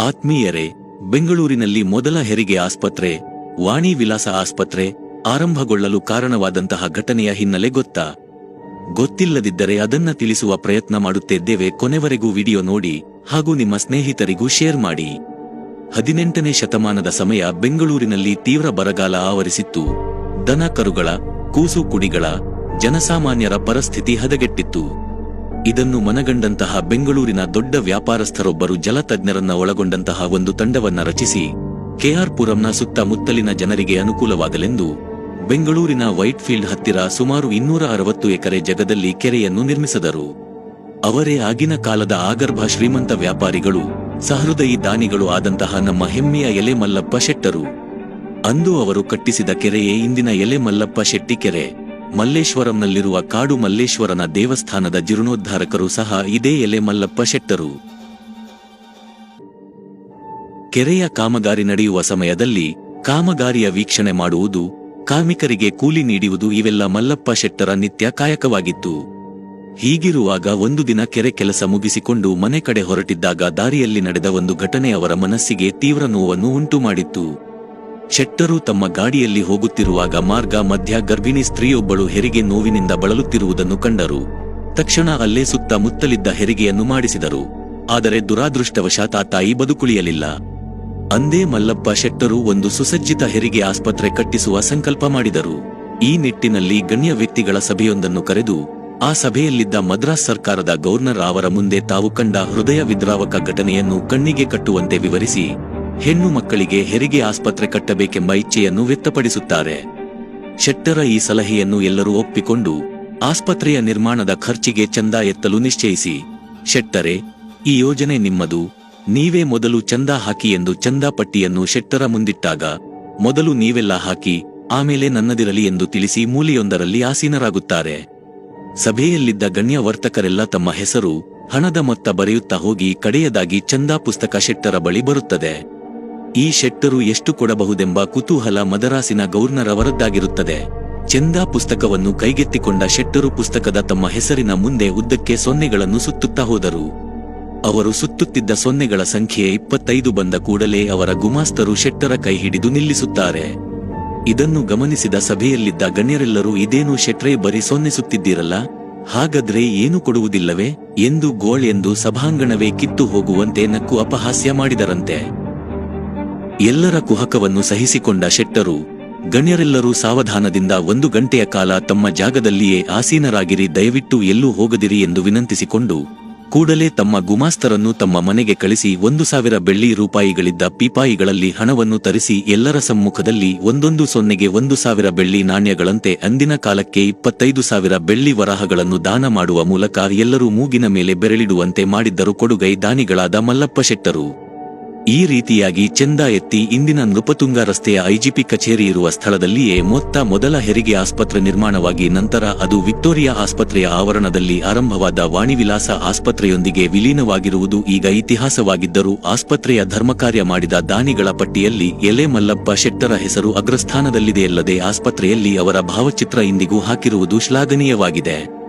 ಆತ್ಮೀಯರೇ, ಬೆಂಗಳೂರಿನಲ್ಲಿ ಮೊದಲ ಹೆರಿಗೆ ಆಸ್ಪತ್ರೆ, ವಾಣಿ ವಿಲಾಸ ಆಸ್ಪತ್ರೆ ಆರಂಭಗೊಳ್ಳಲು ಕಾರಣವಾದಂತಹ ಘಟನೆಯ ಹಿನ್ನೆಲೆ ಗೊತ್ತಾ? ಗೊತ್ತಿಲ್ಲದಿದ್ದರೆ ಅದನ್ನ ತಿಳಿಸುವ ಪ್ರಯತ್ನ ಮಾಡುತ್ತಿದ್ದೇವೆ ಕೊನೆವರೆಗೂ ವಿಡಿಯೋ ನೋಡಿ ಹಾಗೂ ನಿಮ್ಮ ಸ್ನೇಹಿತರಿಗೂ ಶೇರ್ ಮಾಡಿ. ಹದಿನೆಂಟನೇ ಶತಮಾನದ ಸಮಯ ಬೆಂಗಳೂರಿನಲ್ಲಿ ತೀವ್ರ ಬರಗಾಲ ಆವರಿಸಿತ್ತು. ದನ ಕರುಗಳ, ಕೂಸು ಕುಡಿಗಳ, ಜನಸಾಮಾನ್ಯರ ಪರಿಸ್ಥಿತಿ ಹದಗೆಟ್ಟಿತ್ತು. ಇದನ್ನು ಮನಗಂಡಂತಹ ಬೆಂಗಳೂರಿನ ದೊಡ್ಡ ವ್ಯಾಪಾರಸ್ಥರೊಬ್ಬರು ಜಲತಜ್ಞರನ್ನ ಒಳಗೊಂಡಂತಹ ಒಂದು ತಂಡವನ್ನ ರಚಿಸಿ ಕೆಆರ್ ಪುರಂನ ಸುತ್ತಮುತ್ತಲಿನ ಜನರಿಗೆ ಅನುಕೂಲವಾಗಲೆಂದು ಬೆಂಗಳೂರಿನ ವೈಟ್ಫೀಲ್ಡ್ ಹತ್ತಿರ ಸುಮಾರು ಇನ್ನೂರ ಅರವತ್ತು ಎಕರೆ ಜಗದಲ್ಲಿ ಕೆರೆಯನ್ನು ನಿರ್ಮಿಸಿದರು. ಅವರೇ ಆಗಿನ ಕಾಲದ ಆಗರ್ಭ ಶ್ರೀಮಂತ ವ್ಯಾಪಾರಿಗಳು, ಸಹೃದಯಿ ದಾನಿಗಳು ಆದಂತಹ ನಮ್ಮ ಹೆಮ್ಮೆಯ ಎಲೆ ಮಲ್ಲಪ್ಪ ಶೆಟ್ಟರು. ಅಂದು ಅವರು ಕಟ್ಟಿಸಿದ ಕೆರೆಯೇ ಇಂದಿನ ಎಲೆ ಮಲ್ಲಪ್ಪ ಶೆಟ್ಟಿ ಕೆರೆ. ಮಲ್ಲೇಶ್ವರಂನಲ್ಲಿರುವ ಕಾಡು ಮಲ್ಲೇಶ್ವರನ ದೇವಸ್ಥಾನದ ಜೀರ್ಣೋದ್ಧಾರಕರು ಸಹ ಇದೇ ಎಲೆ ಮಲ್ಲಪ್ಪ ಶೆಟ್ಟರು. ಕೆರೆಯ ಕಾಮಗಾರಿ ನಡೆಯುವ ಸಮಯದಲ್ಲಿ ಕಾಮಗಾರಿಯ ವೀಕ್ಷಣೆ ಮಾಡುವುದು ಕಾರ್ಮಿಕರಿಗೆ ಕೂಲಿ ನೀಡುವುದು ಇವೆಲ್ಲ ಮಲ್ಲಪ್ಪ ಶೆಟ್ಟರ ನಿತ್ಯ ಕಾಯಕವಾಗಿತ್ತು. ಹೀಗಿರುವಾಗ ಒಂದು ದಿನ ಕೆರೆ ಕೆಲಸ ಮುಗಿಸಿಕೊಂಡು ಮನೆ ಕಡೆ ಹೊರಟಿದ್ದಾಗ ದಾರಿಯಲ್ಲಿ ನಡೆದ ಒಂದು ಘಟನೆ ಅವರ ಮನಸ್ಸಿಗೆ ತೀವ್ರ ನೋವನ್ನು ಉಂಟುಮಾಡಿತ್ತು. ಶೆಟ್ಟರು ತಮ್ಮ ಗಾಡಿಯಲ್ಲಿ ಹೋಗುತ್ತಿರುವಾಗ ಮಾರ್ಗ ಮಧ್ಯ ಗರ್ಭಿಣಿ ಸ್ತ್ರೀಯೊಬ್ಬಳು ಹೆರಿಗೆ ನೋವಿನಿಂದ ಬಳಲುತ್ತಿರುವುದನ್ನು ಕಂಡರು. ತಕ್ಷಣ ಅಲ್ಲೇ ಸುತ್ತ ಮುತ್ತಲಿದ್ದ ಹೆರಿಗೆಯನ್ನು ಮಾಡಿಸಿದರು. ಆದರೆ ದುರಾದೃಷ್ಟವಶಾತ್ ತಾಯಿ ಬದುಕುಳಿಯಲಿಲ್ಲ. ಅಂದೇ ಮಲ್ಲಪ್ಪ ಶೆಟ್ಟರು ಒಂದು ಸುಸಜ್ಜಿತ ಹೆರಿಗೆ ಆಸ್ಪತ್ರೆ ಕಟ್ಟಿಸುವ ಸಂಕಲ್ಪ ಮಾಡಿದರು. ಈ ನಿಟ್ಟಿನಲ್ಲಿ ಗಣ್ಯ ವ್ಯಕ್ತಿಗಳ ಸಭೆಯೊಂದನ್ನು ಕರೆದು, ಆ ಸಭೆಯಲ್ಲಿದ್ದ ಮದ್ರಾಸ್ ಸರ್ಕಾರದ ಗವರ್ನರ್ ಅವರ ಮುಂದೆ ತಾವು ಕಂಡ ಹೃದಯ ವಿದ್ರಾವಕ ಘಟನೆಯನ್ನು ಕಣ್ಣಿಗೆ ಕಟ್ಟುವಂತೆ ವಿವರಿಸಿ ಹೆಣ್ಣು ಮಕ್ಕಳಿಗೆ ಹೆರಿಗೆ ಆಸ್ಪತ್ರೆ ಕಟ್ಟಬೇಕೆಂಬ ಇಚ್ಛೆಯನ್ನು ವ್ಯಕ್ತಪಡಿಸುತ್ತಾರೆ. ಶೆಟ್ಟರ ಈ ಸಲಹೆಯನ್ನು ಎಲ್ಲರೂ ಒಪ್ಪಿಕೊಂಡು ಆಸ್ಪತ್ರೆಯ ನಿರ್ಮಾಣದ ಖರ್ಚಿಗೆ ಚಂದ ಎತ್ತಲು ನಿಶ್ಚಯಿಸಿ. ಶೆಟ್ಟರೆ, ಈ ಯೋಜನೆ ನಿಮ್ಮದು. ನೀವೇ ಮೊದಲು ಚಂದ ಹಾಕಿ ಎಂದು ಚಂದಾ ಪಟ್ಟಿಯನ್ನು ಶೆಟ್ಟರ ಮುಂದಿಟ್ಟಾಗ, ಮೊದಲು ನೀವೆಲ್ಲ ಹಾಕಿ, ಆಮೇಲೆ ನನ್ನದಿರಲಿ ಎಂದು ತಿಳಿಸಿ ಮೂಲೆಯೊಂದರಲ್ಲಿ ಆಸೀನರಾಗುತ್ತಾರೆ. ಸಭೆಯಲ್ಲಿದ್ದ ಗಣ್ಯ ವರ್ತಕರೆಲ್ಲ ತಮ್ಮ ಹೆಸರು, ಹಣದ ಮೊತ್ತ ಬರೆಯುತ್ತಾ ಹೋಗಿ ಕಡೆಯದಾಗಿ ಚಂದಾ ಪುಸ್ತಕ ಶೆಟ್ಟರ ಬಳಿ ಬರುತ್ತದೆ. ಈ ಶೆಟ್ಟರು ಎಷ್ಟು ಕೊಡಬಹುದೆಂಬ ಕುತೂಹಲ ಮದರಾಸಿನ ಗವರ್ನರ್ ಅವರದ್ದಾಗಿರುತ್ತದೆ ಚಂದಾ ಪುಸ್ತಕವನ್ನು ಕೈಗೆತ್ತಿಕೊಂಡ ಶೆಟ್ಟರು ಪುಸ್ತಕದ ತಮ್ಮ ಹೆಸರಿನ ಮುಂದೆ ಉದ್ದಕ್ಕೆ ಸೊನ್ನೆಗಳನ್ನು ಸುತ್ತುತ್ತಾ ಹೋದರು. ಅವರು ಸುತ್ತುತ್ತಿದ್ದ ಸೊನ್ನೆಗಳ ಸಂಖ್ಯೆ ಇಪ್ಪತ್ತೈದು ಬಂದ ಕೂಡಲೇ ಅವರ ಗುಮಾಸ್ತರು ಶೆಟ್ಟರ ಕೈ ಹಿಡಿದು ನಿಲ್ಲಿಸುತ್ತಾರೆ. ಇದನ್ನು ಗಮನಿಸಿದ ಸಭೆಯಲ್ಲಿದ್ದ ಗಣ್ಯರೆಲ್ಲರೂ, ಇದೇನು ಶೆಟ್ರೆ ಬರೀ ಸೊನ್ನೆ ಸುತ್ತಿದ್ದೀರಲ್ಲ? ಹಾಗಾದ್ರೆ ಏನು ಕೊಡುವುದಿಲ್ಲವೇ? ಎಂದು ಗೋಳ್ ಎಂದು ಸಭಾಂಗಣವೇ ಕಿತ್ತು ಹೋಗುವಂತೆ ನಕ್ಕು ಅಪಹಾಸ್ಯ ಮಾಡಿದರಂತೆ. ಎಲ್ಲರ ಕುಹಕವನ್ನು ಸಹಿಸಿಕೊಂಡ ಶೆಟ್ಟರು, ಗಣ್ಯರೆಲ್ಲರೂ ಸಾವಧಾನದಿಂದ ಒಂದು ಗಂಟೆಯ ಕಾಲ ತಮ್ಮ ಜಾಗದಲ್ಲಿಯೇ ಆಸೀನರಾಗಿರಿ, ದಯವಿಟ್ಟು ಎಲ್ಲೂ ಹೋಗದಿರಿ ಎಂದು ವಿನಂತಿಸಿಕೊಂಡು, ಕೂಡಲೇ ತಮ್ಮ ಗುಮಾಸ್ತರನ್ನು ತಮ್ಮ ಮನೆಗೆ ಕಳಿಸಿ ಒಂದು ಸಾವಿರ ಬೆಳ್ಳಿ ರೂಪಾಯಿಗಳಿದ್ದ ಪೀಪಾಯಿಗಳಲ್ಲಿ ಹಣವನ್ನು ತರಿಸಿ ಎಲ್ಲರ ಸಮ್ಮುಖದಲ್ಲಿ ಒಂದೊಂದು ಸೊನ್ನೆಗೆ ಒಂದು ಸಾವಿರ ಬೆಳ್ಳಿ ನಾಣ್ಯಗಳಂತೆ ಅಂದಿನ ಕಾಲಕ್ಕೆ ಇಪ್ಪತ್ತೈದು ಸಾವಿರ ಬೆಳ್ಳಿ ವರಹಗಳನ್ನು ದಾನ ಮಾಡುವ ಮೂಲಕ ಎಲ್ಲರೂ ಮೂಗಿನ ಮೇಲೆ ಬೆರಳಿಡುವಂತೆ ಮಾಡಿದ್ದರು ಕೊಡುಗೈ ದಾನಿಗಳಾದ ಮಲ್ಲಪ್ಪ ಶೆಟ್ಟರು. ಈ ರೀತಿಯಾಗಿ ಚೆಂದ ಎತ್ತಿ ಇಂದಿನ ನೃಪತುಂಗ ರಸ್ತೆಯ ಐಜಿಪಿ ಕಚೇರಿ ಇರುವ ಸ್ಥಳದಲ್ಲಿಯೇ ಮೊತ್ತ ಮೊದಲ ಹೆರಿಗೆ ಆಸ್ಪತ್ರೆ ನಿರ್ಮಾಣವಾಗಿ ನಂತರ ಅದು ವಿಕ್ಟೋರಿಯಾ ಆಸ್ಪತ್ರೆಯ ಆವರಣದಲ್ಲಿ ಆರಂಭವಾದ ವಾಣಿವಿಲಾಸ ಆಸ್ಪತ್ರೆಯೊಂದಿಗೆ ವಿಲೀನವಾಗಿರುವುದು ಈಗ ಇತಿಹಾಸವಾಗಿದ್ದರೂ ಆಸ್ಪತ್ರೆಯ ಧರ್ಮಕಾರ್ಯ ಮಾಡಿದ ದಾನಿಗಳ ಪಟ್ಟಿಯಲ್ಲಿ ಎಲೆ ಮಲ್ಲಪ್ಪ ಶೆಟ್ಟರ ಹೆಸರು ಅಗ್ರಸ್ಥಾನದಲ್ಲಿದೆಯಲ್ಲದೆ ಆಸ್ಪತ್ರೆಯಲ್ಲಿ ಅವರ ಭಾವಚಿತ್ರ ಇಂದಿಗೂ ಹಾಕಿರುವುದು ಶ್ಲಾಘನೀಯವಾಗಿದೆ.